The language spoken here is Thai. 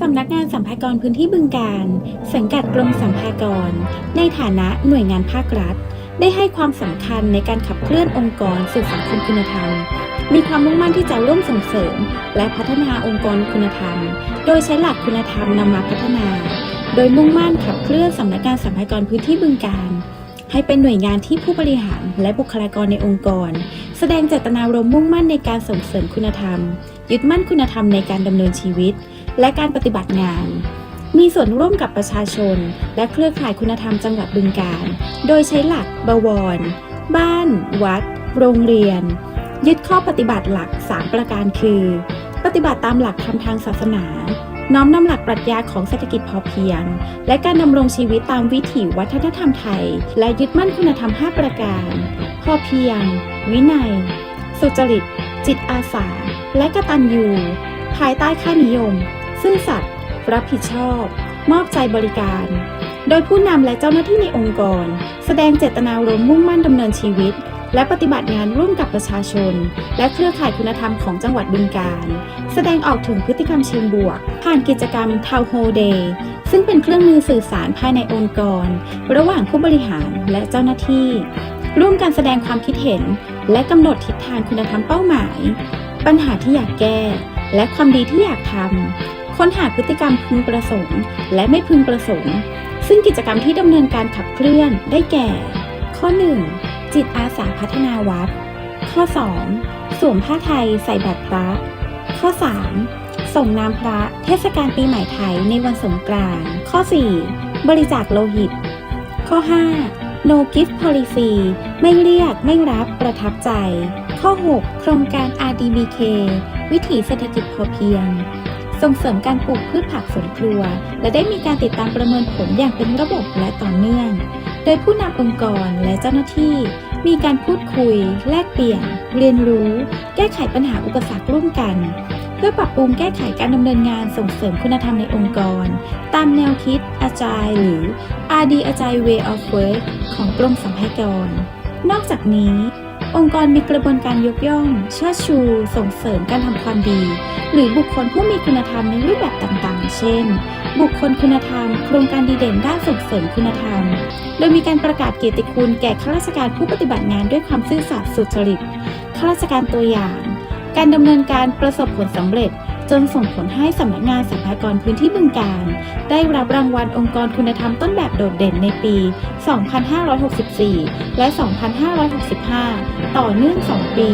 สำนักงานสัมภากรพื้นที่บึงการ สังกัดกรมสัมภากร ในฐานะหน่วยงานภาครัฐ ได้ให้ความสำคัญในการขับเคลื่อนองค์กรสู่สังคมคุณธรรม มีความมุ่งมั่นที่จะร่วมส่งเสริม และพัฒนาองค์กรคุณธรรม โดยใช้หลักคุณธรรมนำมาพัฒนา โดยมุ่งมั่นขับเคลื่อนสำนักงานสัมภากรพื้นที่บึงการให้เป็นหน่วยงานที่ผู้บริหารและบุคลากรในองค์กร แสดงเจตนารมณ์มุ่งมั่นในการส่งเสริมคุณธรรม ยึดมั่นคุณธรรมในการดำเนินชีวิต และการปฏิบัติงาน มีส่วนร่วมกับประชาชน และเครือข่ายคุณธรรมจังหวัดบึงกาฬโดยใช้หลักบวร บ้าน วัด โรงเรียน ยึดข้อปฏิบัติหลัก 3 ประการคือ ปฏิบัติตามหลักธรรมทางศาสนา น้อมนำหลักปรัชญาของเศรษฐกิจพอเพียง และการดำรงชีวิตตามวิถีวัฒนธรรมไทย และยึดมั่นคุณธรรม 5 ประการ พอเพียง วินัย สุจริตจิตอาสา และกตัญญูภายใต้ค่านิยม ซื่อสัตย์รับผิดชอบ มอบใจบริการ โดยผู้นำและเจ้าหน้าที่ในองค์กร แสดงเจตนารมณ์มุ่งมั่นดำเนินชีวิต และปฏิบัติงานร่วมกับประชาชน และเครือข่ายคุณธรรมของจังหวัดบึงกาฬแสดงออกถึงพฤติกรรมเชิงบวก ผ่านกิจกรรม Town Hall Day ซึ่งเป็นเครื่องมือสื่อสารภายในองค์กร ระหว่างผู้บริหารและเจ้าหน้าที่ ร่วมกันแสดงความคิดเห็น และกำหนดทิศทางคุณธรรมเป้าหมาย ปัญหาที่อยากแก้ และความดีที่อยากทำ ค้นหาพฤติกรรมพึงประสงค์ และไม่พึงประสงค์ ซึ่งกิจกรรมที่ดำเนินการขับเคลื่อนได้แก่ ข้อ 1. จิตอาสาพัฒนาวัด ข้อ 2. สวมผ้าไทยใส่บาตรพระ ข้อ 3. ส่งน้ำพระเทศกาลปีใหม่ไทยในวันสงกรานต์ข้อ 4. บริจาคโลหิต ข้อ 5. no gift policy ไม่เรียกไม่รับประทับใจ ข้อ 6 โครงการ RDBK วิถีเศรษฐกิจพอเพียง ส่งเสริมการปลูกพืชผักสวนครัว และได้มีการติดตามประเมินผลอย่างเป็นระบบและต่อเนื่อง โดยผู้นำองค์กรและเจ้าหน้าที่ มีการพูดคุย แลกเปลี่ยน เรียนรู้ แก้ไขปัญหาอุปสรรคร่วมกัน เพื่อปรับปรุงแก้ไขการดำเนินงานส่งเสริมคุณธรรมในองค์กร ตามแนวคิดอาจายหรือ RD Agile Way of Work ของกรมสัมภากรนอกจากนี้ องค์กรมีกระบวนการยกย่อง เชิดชู ส่งเสริมการทำความดี หรือบุคคลผู้มีคุณธรรมในรูปแบบต่างๆ เช่น บุคคลคุณธรรม โครงการดีเด่นด้านส่งเสริมคุณธรรม โดยมีการประกาศเกียรติคุณแก่ข้าราชการผู้ปฏิบัติงานด้วยความซื่อสัตย์สุจริตข้าราชการตัวอย่าง การดำเนินการประสบผลสำเร็จ จนส่งผลให้สำนักงานสัมภากรพื้นที่บึงการ ได้รับรางวัลองค์กรคุณธรรมต้นแบบโดดเด่นในปี 2564 และ 2565 ต่อเนื่อง 2 ปี